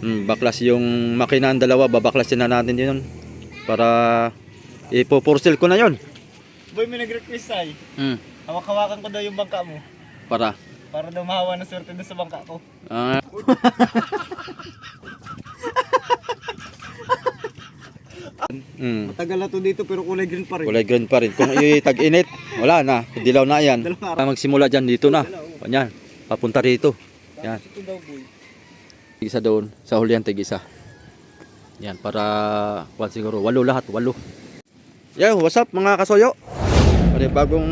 Hmm, baklas yung makina ang dalawa, babaklasin na natin yun. Para ipoporsel ko na yon. Boy, may nag-request ay. Hmm, Hawak-hawakan ko daw yung bangka mo. para. Para daw mahawa ng swerte doon sa bangka ko. Ah. Hmm, Matagal na to dito pero kulay green pa rin. kulay green pa rin. Kung itag-init, wala na. Dilaw na yan. Magsimula dyan, dito na. Yan, papunta rito. Yan. Ito daw boy. Tig-isa doon, sa hulihan tig-isa. Yan, para, kwan siguro, walo lahat, walo. Yo, what's up mga kasoyo? Pare bagong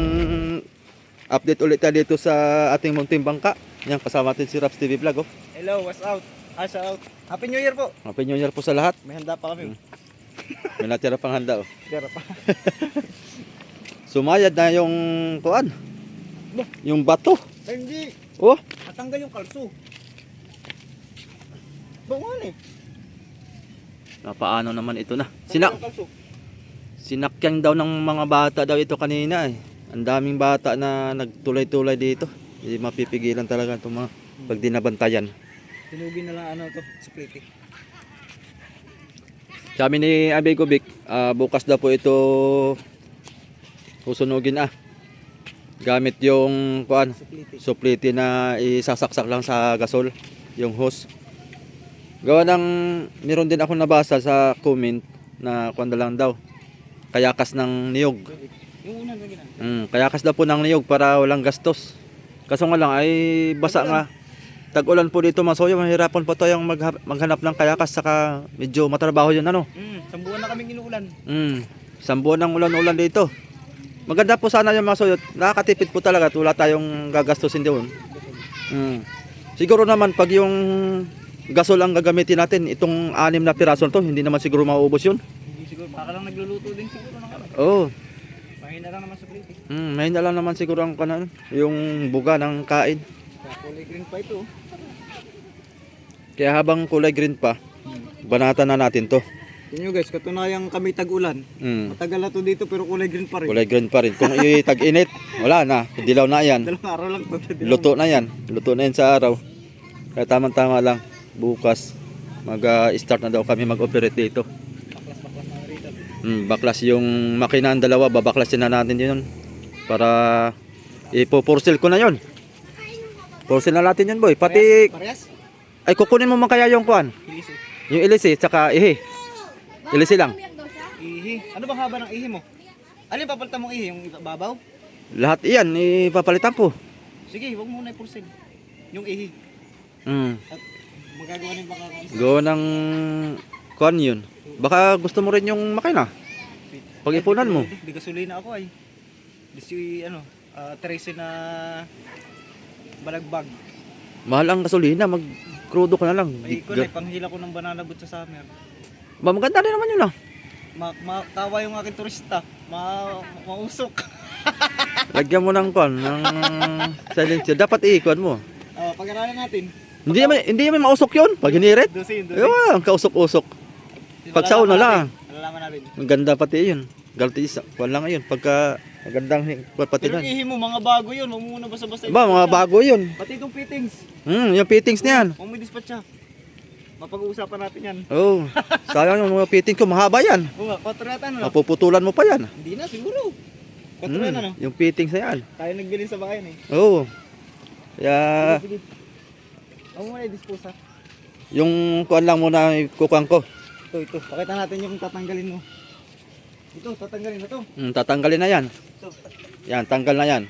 update ulit tayo dito sa ating munting bangka. Yan, kasama natin si Raps TV Vlog. Oh. Hello, what's out? Ah, shout out. Happy New Year po. Happy New Year po sa lahat. May handa pa kami. May natira pang handa. Oh. Pero pa. Sumayad na yung, kuan, yung bato. Hindi. Oh, Natanggal yung kalso. Bangon eh. na, paano naman ito na? Sinak, yung kalso. sinakyan daw ng mga bata daw ito kanina eh. Ang daming bata na nagtulay-tulay dito. Hindi mapipigilan talaga itong mga pag dinabantayan. Tinugin na lang ano to, sa plate. Sabi ni Abay Kubik, ah, bukas daw po ito susunugin ah. Gamit yung kuan, Sa plate. supliti na isasaksak lang sa gasol, yung hose. Gawa ng, meron din ako nabasa sa comment na kuan lang daw, kayakas ng niyog. Yung una. Mm, kayakas daw po ng niyog para walang gastos. Kaso nga lang ay basa nga. Tag-ulan po dito masoyo, mahirapan po tayong magha- maghanap ng kayakas saka medyo matrabaho yun ano. Mm, isang buwan na kaming inuulan. Mm, isang buwan ng ulan-ulan dito. Maganda po sana yung masoyo. Nakakatipid po talaga at wala tayong gagastusin doon. Mm. Siguro naman pag yung gasol ang gagamitin natin, itong anim na piraso to, hindi naman siguro mauubos yun. Hindi siguro, baka lang nagluluto din siguro ng ano. Oo. Oh, Mahina lang naman sa plate. mm, may na lang naman siguro ang kanan, yung buga ng kain. Kaya kulay green pa ito. oh. Kaya habang kulay green pa, banatan na natin to. Yun guys, katunayan kami tag-ulan. Mm. Matagal na to dito pero kulay green pa rin. Kulay green pa rin. Kung itag-init, wala na. Dilaw na yan. Dalawang araw lang to. Luto na yan. Luto na yan sa araw. Kaya tamang-tama lang. Bukas, mag-start na daw kami mag-operate dito. Baklas-baklas na rito. Mm, baklas yung makina ang dalawa, babaklasin na natin yun. Para ipoporsel ko na yun. Porsel na natin yun boy. Pati, Parehas? ay kukunin mo man kaya yung kuan. Yung ilisi, tsaka ihi. Ilisi lang. Ihi. Ano bang haba ng ihi mo? Ano yung papalitan mong ihi? Yung babaw? Lahat iyan, ipapalitan ko. Sige, huwag muna i-pursin. Yung ihi. Mm. At magagawa ng baka Go ng kuan yun. Baka gusto mo rin yung makina. Pag-ipunan mo. Di gasolina ako ay. Di si ano, 13 na balagbag. Mahal ang gasolina, mag-crudo ka na lang. Ay, Di- ko na, panghila ko ng banana boat sa summer. Ba, maganda rin naman yun ah. Ma matawa yung aking turista. Ma mausok. Lagyan mo ng kuan, ng silencer. Dapat i-kuan mo. Oh, pag-aralan natin. Hindi naman, hindi naman mausok yun. Pag hinirit, Dosin, dosin. Ewan, kausok-usok. Pag sauna lang. Malalaman natin. Ang ganda pati yun. Galtis, kuan lang yun. Pagka magandang pati Pero nun. ihi mo, mga bago yun. Huwag muna basta-basta. Ba, mga bago yun. Pati itong fittings. Hmm, yung fittings na yan. Huwag mo dispatcha. Mapag-uusapan natin yan. Oh, sayang yung mga fittings ko, mahaba yan. Oo patrata na. Mapuputulan mo pa yan. Hindi na, siguro. Patrata Hmm, na, no? yung fittings na yan. Tayo nagbilin sa bayan eh. Oo. Kaya, Sige, sige. Mo muna i-dispose ha. yung kuan lang muna kukuhan ko. Ito, ito. Pakita natin yung tatanggalin mo. Ito, tatanggalin na to. Hmm, tatanggalin na yan. Ito. Yan, tanggal na yan.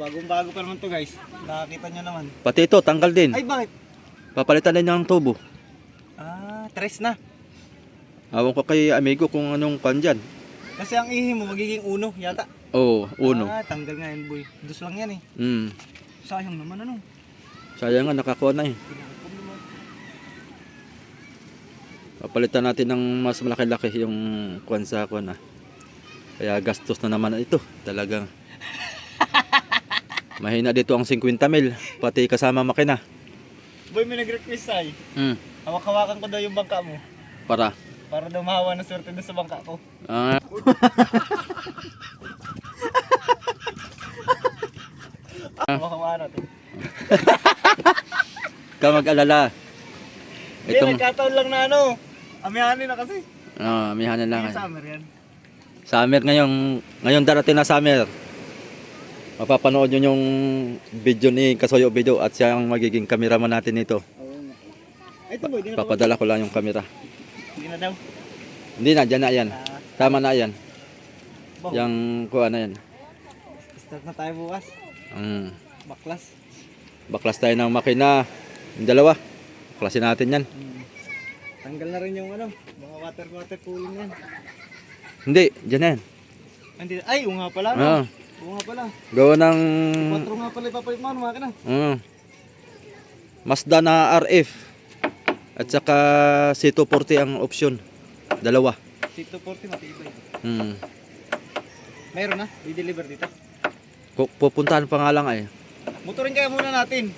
Bagong-bago pa naman to guys. Nakakita nyo naman. Pati ito, tanggal din. Ay, bakit? Papalitan din ng tubo. Ah, tres na. Awang ko kay amigo kung anong kuan dyan. Kasi ang ihi mo magiging uno yata. Oo, uno. Ah, tanggal nga yan boy. Dus lang yan eh. Hmm. Sayang naman ano. Sayang nga, nakakuha na eh. Papalitan natin ng mas malaki-laki yung kuan sa kuan ah. Kaya gastos na naman ito. Talagang mahina dito ang 50 mil. Pati kasama makina. Boy, may nag-request ay. Hmm. Hawak-hawakan ko daw yung bangka mo. Para. Para daw mahawa ng swerte doon sa bangka ko. Ah, Hawak-hawakan natin. Ka mag-alala. Hindi, Itong, nagkataon lang na ano. Amihanin na kasi. ah, amihanan lang. Yung summer yan. Summer ngayon, ngayon darating na summer. Mapapanood nyo yung video ni Kasoyo Video at siya ang magiging cameraman natin nito. Oo ito boy, pa. Papadala ko lang yung camera. Hindi na daw. Hindi na, dyan na yan. Ah, Tama na yan. Bo. Yung kuha na yan. start na tayo bukas. Mm. Baklas. Baklas tayo ng makina. Yung dalawa. Baklasin natin yan. Hmm. Tanggal na rin yung ano, mga water water cooling yan. Hindi, dyan na yan. Hindi, ay, oo nga pala. Ah, No? Oo nga pala. gawa ng... Quattro nga pala ipapalit mo, ano mga ka na. Mm. Mazda na RF. At saka C240 ang option. Dalawa. C240 matibay. Mm. Meron na, i-deliver dito. Pu- Pupuntahan pa nga lang ay. Motorin kaya muna natin.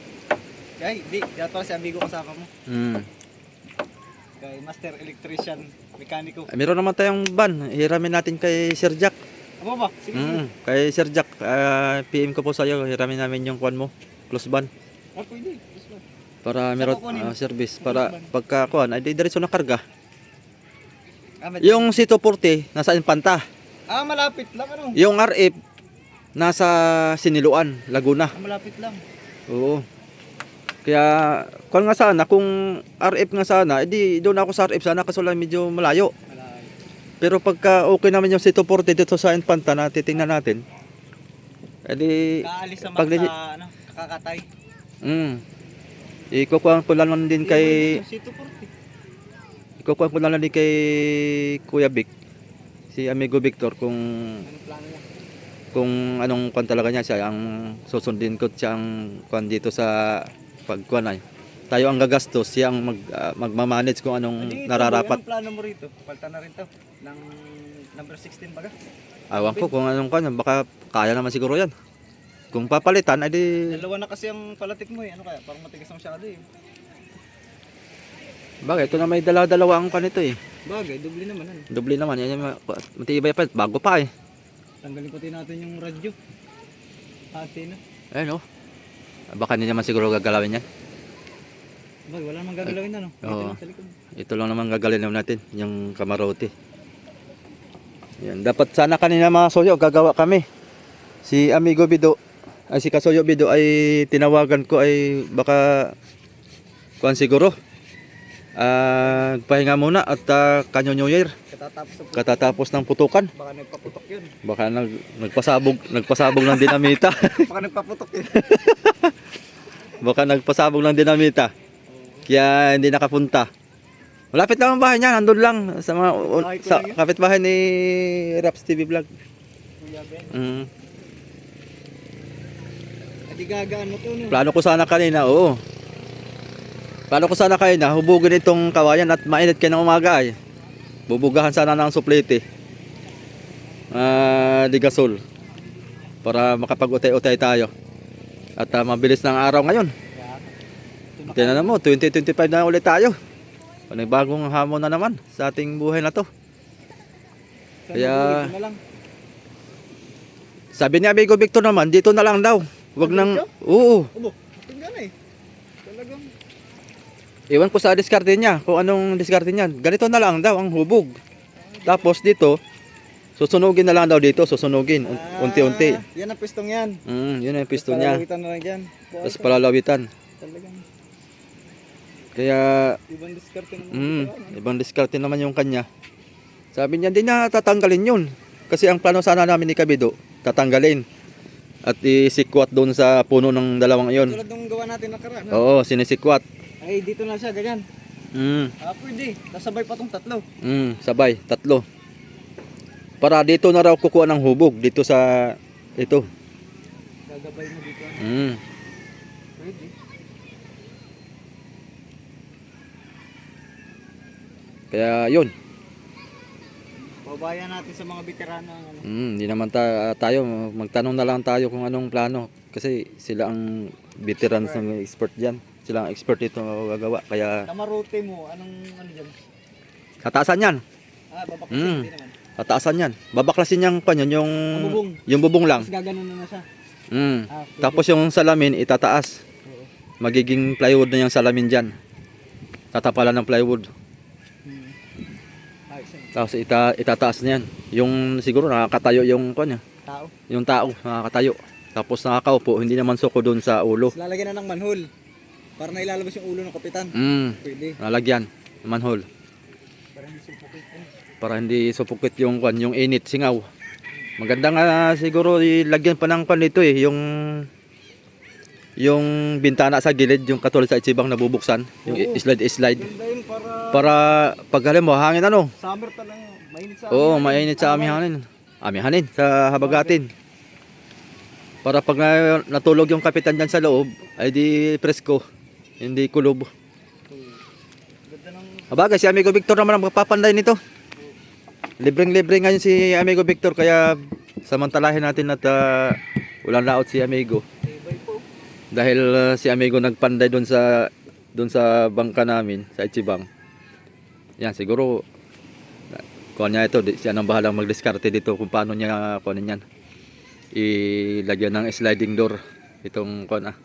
Ay, di, dapat pala si amigo kasama mo. Mm. Kay Master Electrician, Mekaniko. Ay, Meron naman tayong van. Hiramin natin kay Sir Jack. Ano ba? Sige. Mm. Kay Sir Jack, ah, PM ko po sa iyo. Hiramin namin yung kwan mo. Close van. Ah, pwede. Para meron kukunin? ah, service. Para pagka kuwan, ay di diretso na karga. Ah, Yung C240, nasa Infanta. ah, malapit lang ano. Yung RF, nasa Siniluan, Laguna. Ah, malapit lang. Oo. Kaya, kung nga sana, kung RF nga sana, edi doon ako sa RF sana kaso lang medyo malayo. Pero pagka okay naman yung C240 dito sa Infanta na titingnan natin, edi, Kaalis sa pag sa, ano, kakatay. mm, ikukuha ko lang din kay, Yung C240. ikukuha ko lang din kay Kuya Vic, si Amigo Victor, kung Anong plano niya? kung anong kwan talaga niya siya ang susundin ko siya ang kwan dito sa pagkuan ay tayo ang gagastos siya ang mag, ah, magmamanage kung anong Hindi, nararapat Anong plano mo rito? Palta na rin to. Ng number 16 baga. awan ko kung anong kwan baka kaya naman siguro yan kung papalitan ay di Dalawa na kasi ang palatik mo eh. Ano kaya? Parang matigas ang masyado eh. bagay ito na may dalawa-dalawa ang kwan ito eh Bagay, doble naman ano. doble naman yan yung ma- matibay pa bago pa eh Tanggalin pati natin yung radyo. Hati na. ayun oh baka hindi naman siguro gagalawin yan Bagay, wala namang gagalawin na no. Dito Oo. Ito lang naman gagalin natin, yung kamarote. Yan, dapat sana kanina mga soyo, gagawa kami. Si Amigo Bido, ay si Kasoyo Bido ay tinawagan ko ay baka kuan siguro. Ah, pahinga muna at uh, kanyo New Year Katatapos katatapos ng putukan. Baka nagpaputok yun. Baka nag, nagpasabog, nagpasabog ng dinamita. Baka nagpaputok yun. baka nagpasabog ng dinamita. Kaya hindi nakapunta. Malapit lang ang bahay niya, nandun lang sa mga ko sa lang kapitbahay ni Raps TV Vlog. Kuya Ben. Mm. Adi gagaan mo to no. Plano ko sana kanina, oo. Plano ko sana kanina, hubugin itong kawayan at mainit kayo ng umaga ay. Bubugahan sana ng suplete. Ah, di gasol. Para makapag-utay-utay tayo. At ah, mabilis ng araw ngayon. Tingnan mo, 2025 na ulit tayo. Panibagong hamon na naman sa ating buhay na to. Kaya-. Sabi ni Amigo Victor naman, dito na lang daw. Wag nang, oo. Eh. Iwan ko sa diskarte niya, kung anong diskarte niya. Ganito na lang daw ang hubog. Tapos dito, susunugin na lang daw dito, susunugin. un- Ah, Unti-unti. Yan ang pistong yan. Mm, yun ang pisto niya. Palalawitan na lang dyan. Tapos palalawitan. Talagang. Kaya, Ibang diskarte naman. mm, ibang diskarte naman yung kanya. Sabi niya, hindi na tatanggalin yun. Kasi ang plano sana namin ni Kabido, tatanggalin. At isikwat doon sa puno ng dalawang iyon. Tulad nung gawa natin nakaraan. ha? Oo, sinisikwat. Ay, dito na siya, ganyan. Mm. Ah, pwede. Nasabay pa tong tatlo. Mm, sabay, tatlo. Para dito na raw kukuha ng hubog dito sa ito. Gagabay mo dito. Mm. Pwede. Kaya yun. Pabayan natin sa mga veterano. Ano. Mm, hindi naman ta- tayo magtanong na lang tayo kung anong plano kasi sila ang veterans ng expert diyan. Sila ang expert dito gagawa. Kaya Kamarote mo, anong ano dyan? kataasan 'yan. Ah, babak Mm. hindi naman. Kataasan 'yan. Babaklasin yang kanyon yung bubong. yung bubong lang. Tapos gaganon na na siya. Mm. Ah. Tapos yung salamin itataas. Oo. Magiging plywood na yung salamin diyan. tatapalan ng plywood. Hmm. Ayos yan. Tapos ita, itataas niyan. Yung siguro nakakatayo yung kanya, Tao. yung tao nakakatayo. Tapos nakakaupo, hindi naman suko doon sa ulo. Tapos lalagyan na ng manhole. Para na ilalabas yung ulo ng kapitan. Mm, Pwede. lalagyan manhole Para hindi sufocate. Para hindi supukit yung kwan, yung init, singaw. Maganda nga siguro ilagyan pa ng kwan nito eh, yung yung bintana sa gilid, yung katulad sa Ichibang nabubuksan, yung Oo. slide slide para para pag halim mo hangin ano. summer talaga. Mainit sa Oo, amin. mainit sa aming hangin. Sa habagatin. Para pag na- natulog yung kapitan dyan sa loob, ay di presko, hindi kulob. Ganda ng Abagay, si Amigo Victor naman ang magpapanday nito. Libreng-libre ngayon si Amigo Victor, kaya samantalahin natin at ah, walang laot si Amigo. Dahil ah, si Amigo nagpanday doon sa doon sa bangka namin, sa Ichibang. Yan, siguro kuha niya ito, siya nang bahalang magdiskarte dito kung paano niya kunin yan. Ilagyan ng sliding door itong kuha ah,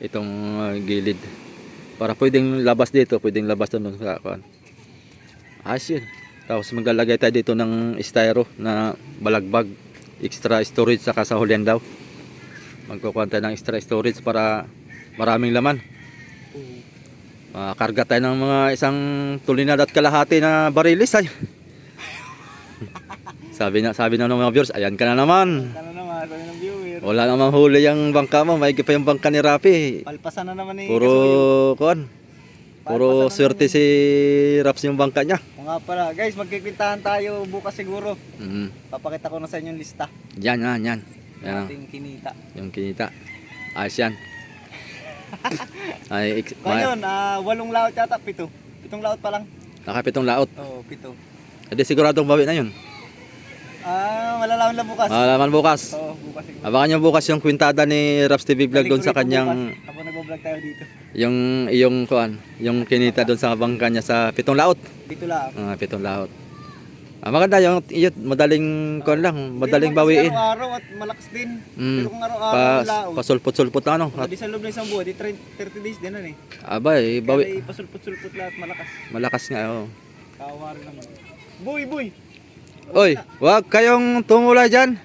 itong ah, gilid. Para pwedeng labas dito, pwedeng labas doon sa kuha. Ayos yun. Tapos maglalagay tayo dito ng styro na balagbag, extra storage saka sa hulihan daw. Magkukuha tayo ng extra storage para maraming laman. Makakarga tayo ng mga isang tulinad at kalahati na barilis ay. sabi na sabi na ng mga viewers, ayan ka na naman. Wala namang huli yung bangka mo, may pa yung bangka ni Rapi. Palpasan na naman eh. Puro kuan. Puro swerte si Raps yung bangka niya. Nga pala, guys, magkikwintahan tayo bukas siguro. Mm. Papakita ko na sa inyo yung lista. Yan, yan, yan. ng Yan, ating kinita. yung kinita. Ayos yan. Ay, ex- ma- Ngayon, ah, walong laot yata, pito. Pitong laot pa lang. nakapitong laot. Oo, pito. Hindi siguradong bawi na yun. Ah, malalaman lang bukas. Malaman bukas. Oo, bukas siguro. Abangan nyo bukas yung kwintada ni Raps TV Vlog doon sa Balik ko rito kanyang bukas, Habang nagbablog tayo dito. yung yung kuan, yung kinita doon sa bangka niya sa pitong laot. Dito lang. Ah, pitong laot. Ah, maganda yung iyot, madaling kuan lang, madaling bawiin. Araw-araw at malakas din. Mm. Pero kung araw-araw Pa, laot. pasulpot-sulpot ano. At di sa loob ng isang buwan, di 30 30 days din na eh. abay, Kaya bawi. ay pasulpot-sulpot lahat malakas. Malakas nga oh. Kawawa rin naman. Boy, boy! Oy, wag kayong tumula diyan.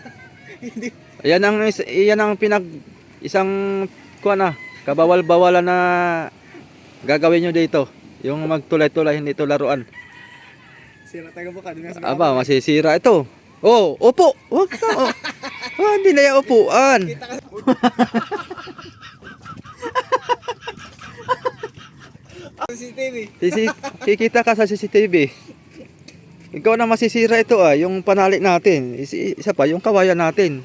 Hindi. Yan ang yan ang pinag isang na kabawal-bawalan na gagawin nyo dito. Yung magtulay-tulay hindi ito laruan. Sira taga baka. Di na sa Aba, masisira ito. Oh, upo. Wag ka. Oh. Ah, hindi na yung upuan. CCTV. Sisi, kikita ka sa CCTV. Ikaw na masisira ito ah, yung panali natin. Is- Isa pa, yung kawayan natin.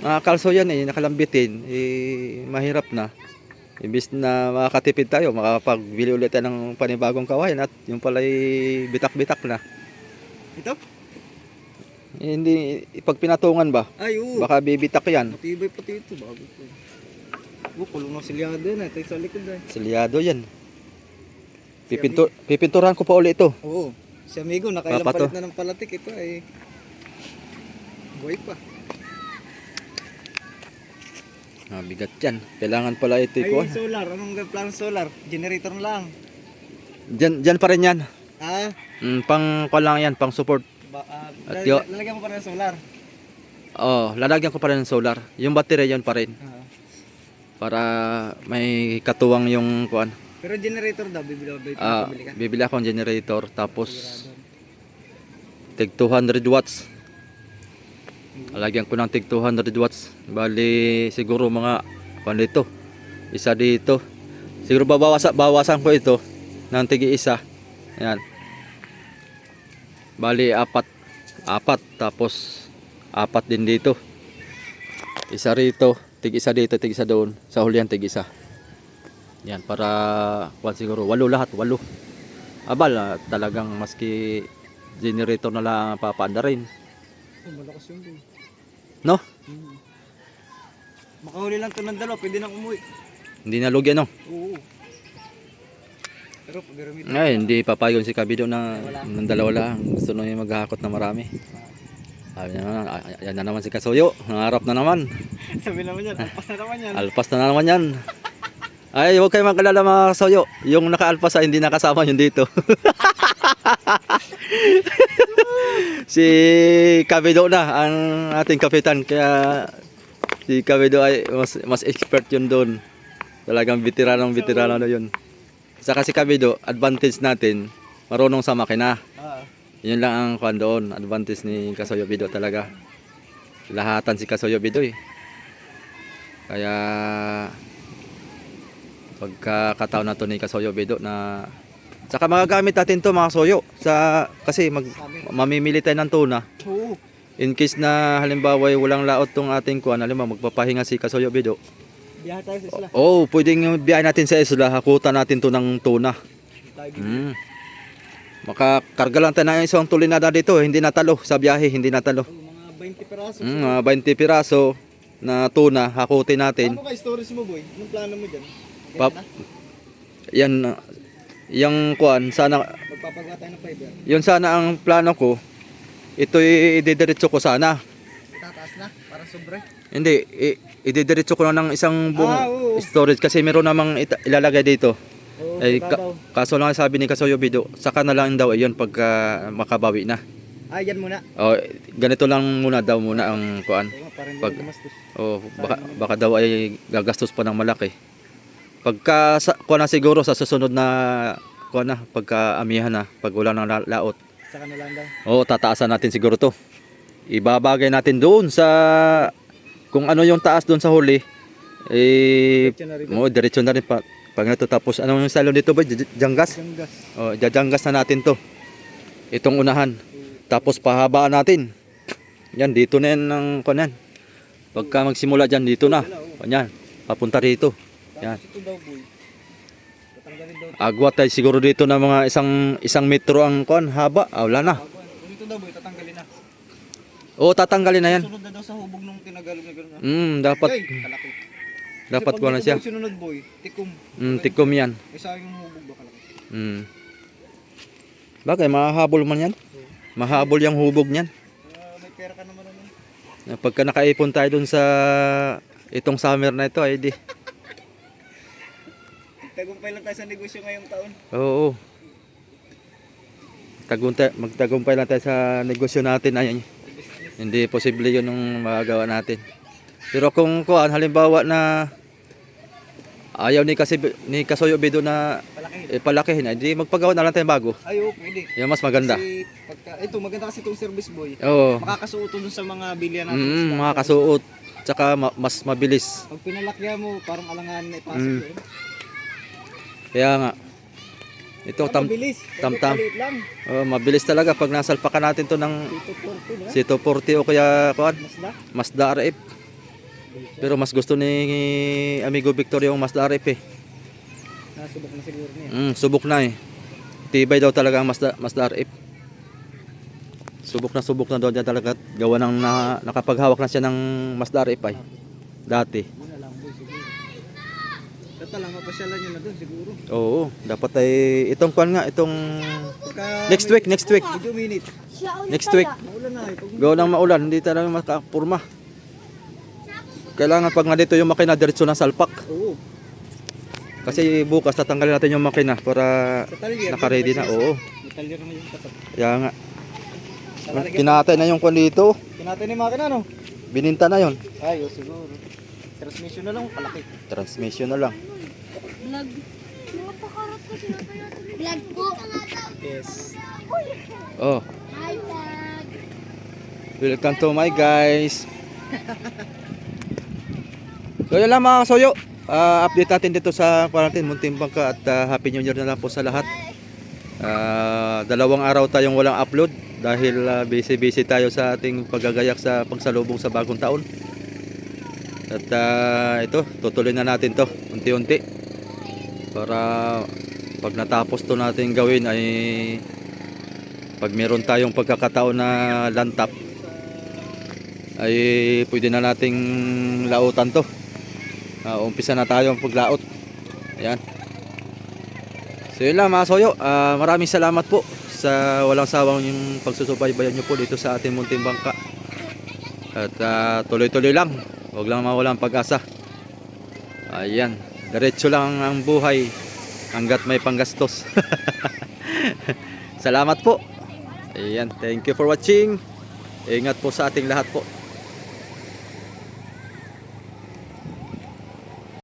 Nakakalso. Yan eh, nakalambitin. Eh, mahirap na. Imbis na makakatipid tayo, makakapagbili ulit tayo ng panibagong kawayan at yung pala'y bitak-bitak na. Ito? Eh, hindi, pag pinatungan ba, Ay, oo. baka bibitak yan. Matibay pati ito. Bago ito. Oh, kulong ng silyado yan. Yung sa likod eh. Selyado yan. Pipintur, pipinturan ko pa ulit ito. Oo. Si amigo, nakailang palit na ng palatik. Ito ay... Buhay pa. Ah, bigat yan. Kailangan pala ito Ay, ko. solar. Anong plano solar? Generator na lang. Diyan, diyan pa rin yan. Ah, Mm, pang ko lang yan, pang support. ba, ah, At lalagyan- yo- lalagyan mo pa rin ng solar. Oh, lalagyan ko pa rin ng solar. Yung battery yan pa rin. Ah. Para may katuwang yung kuan. Pero generator daw, bibili bibili, Ah, bibili ka. bibili akong generator tapos tig 200 watts. Lalagyan ko ng tig 200 watts. Bali siguro mga dito. Isa dito. Siguro babawasan bawasan ko ito ng tigi isa. Ayan. Bali apat. Apat tapos apat din dito. Isa rito, tig isa dito, tig isa doon. Sa hulihan tig isa. Yan para kuan siguro walo lahat, walo. Abal ah, talagang maski generator na lang ang papaanda rin. Malakas yun boy. No? Hmm. Makahuli lang to ng dalawa, pwede nang umuwi. Hindi na lugyan no. Oo. Pero pag. Ay, hindi papayon si Kabido na ng dalawa lang. Gusto na yung maghahakot na marami. Sabi na naman, "Ah, yan na naman si Kasuyo. Nangarap na naman. Sabi naman yan, alpas na naman yan. Alpas na naman yan. Ay, huwag kayong magkalala mga kasoyo. Yung naka-alpasa hindi nakasama yun dito. si Kabido na ang ating kapitan kaya si Kabido ay mas, mas expert yun doon. Talagang veteranong veterano na yun. Saka si Kabido, advantage natin, marunong sa makina. Ah, Yun lang ang kwan doon, advantage ni Kasoyo Bido talaga. Lahatan si Kasoyo Bido eh. Kaya pagkakataon na to ni Kasoyo Bido na Saka magagamit natin to mga soyo sa kasi mag mamimili tayo ng tuna. oo. In case na halimbawa ay walang laot tong ating kuan, halimbawa magpapahinga si Kasoyo Bido. Biyahe tayo sa isla. Oh, pwedeng biyahe natin sa isla, hakutan natin to ng tuna. Mm. Makakarga lang tayo ng isang tulinada dito, hindi natalo sa biyahe, hindi natalo. Mga 20 peraso. Mm, mga 20 piraso na tuna, hakutin natin. Ano ka storage mo boy? Anong plano mo? Ganyan Pap- na? Yan, uh, yung kuan, sana, Magpapagawa tayo ng fiber. yun sana ang plano ko. Ito ididiretso ko sana. Tataas na, para sobre. Hindi, ididiretso ko na ng isang buong Ah, oo. storage kasi meron namang ilalagay dito. Oo, Eh, ka- daw. kaso lang sabi ni Kasoyo Bido, saka na lang daw ayun pagka makabawi na. Ah, yan muna. O, ganito lang muna daw muna ang kuan. Oo, Pag- Pag... gumastos. O baka, baka daw ay gagastos pa ng malaki. Pagka sa, kuha na siguro sa susunod na kuha na, pagka amihan na, pag wala ng la- laot. Sa kanila daw. O tataasan natin siguro to. Ibabagay natin doon sa kung ano yung taas doon sa huli. Eh, mo diretso na rin pa. Pag nato tapos ano yung salon dito ba? Janggas? Hanggang gas. O, jajanggas na natin to. Itong unahan. Tapos pahabaan natin. Yan, dito na yan ng kunan. Pagka magsimula dyan, dito na. Yan, papunta rito. Yan. Agwat tayo siguro dito na mga isang isang metro ang kuan haba. Ah, wala na. Kung ito daw boy, tatanggalin na. Oo, tatanggalin na yan. Sunod na daw sa hubog nung tinagalog na gano'n. Mm, dapat Ay, kalaki. dapat ko na dito siya. daw Sunod boy, tikom. Mm, tikom yan. Isa yung hubog ba kalaki. Mm. Bagay, mahabol man yan. Mahabol yung hubog niyan. Ah, may pera ka naman ano. Pagka nakaipon tayo dun sa itong summer na ito, ay di. Tagumpay lang tayo sa negosyo ngayong taon. Oo. Tagumpay, magtagumpay lang tayo sa negosyo natin. Ay, hindi posible yun yung magagawa natin. Pero kung kuan halimbawa na ayaw ni kasi ni Kasoyo Bido na Palaki. eh, palakihin, ay di magpagawa na lang tayo bago. Ay, oo, pwede. Yan mas maganda. Kasi pagka, ito, maganda kasi itong service boy. Oo. Makakasuot dun sa mga bilya natin. Mm, Sa- mga kasuot. Tsaka ma- mas mabilis. Pag pinalakya mo, parang alangan na ipasok Mm. yun. Kaya nga. Ito Ah, tam mabilis. Maliit lang. oh, mabilis talaga pag nasalpakan natin to ng Dito 40 na. Sito 40 o kaya kuan. Mazda RF. Pero mas gusto ni amigo Victor yung Mazda RF eh. Nasubok na siguro niya. Mm, subok na eh. Tibay daw talaga ang Mazda, Mazda RF. Subok na subok na daw niya talaga. Gawa ng na, nakapaghawak na siya ng Mazda RF ay. Dati. Yun na lang boy, siguro. Dapat lang, mapasyalan nyo na dun siguro. Oo, dapat ay itong kuan nga, itong next week, next week. Medyo minute. Next week. Maulan na eh. Pag Gawa ng maulan, hindi talaga makapurma. Kailangan pag nga dito yung makina diretso na salpak. Oo. Kasi bukas tatanggalin natin yung makina para naka-ready na. Oo. May talyer naman yung tatak. Kaya nga. Kinatay na yung kwan dito. Kinatay ni makina no? Bininta na yon. Ay, oh, siguro. Transmission na lang, kalaki. Transmission na lang. Vlog. Mga pakarot ko sila kaya. Vlog po. Yes. Oh, Hi, vlog. welcome to my guys. So yun lang mga kasoyo. Ah, update natin dito sa quarantine Muntimbangka at ah, happy new year na lang po sa lahat. Ah, dalawang araw tayong walang upload dahil ah, busy-busy tayo sa ating paggagayak sa pagsalubong sa bagong taon. At ah, ito, tutuloy na natin to unti-unti. Para pag natapos to natin gawin ay pag meron tayong pagkakataon na lantap ay pwede na nating lautan to. Ah, umpisa na tayo ang paglaot. Ayan. So yun lang mga soyo. Ah, maraming salamat po sa walang sawang yung pagsusubaybayan nyo po dito sa ating munting bangka. At ah, tuloy-tuloy lang. Huwag lang mawalang pag-asa. Ayan. Diretso lang ang buhay hanggat may panggastos. Salamat po. Ayan, thank you for watching. Ingat po sa ating lahat po.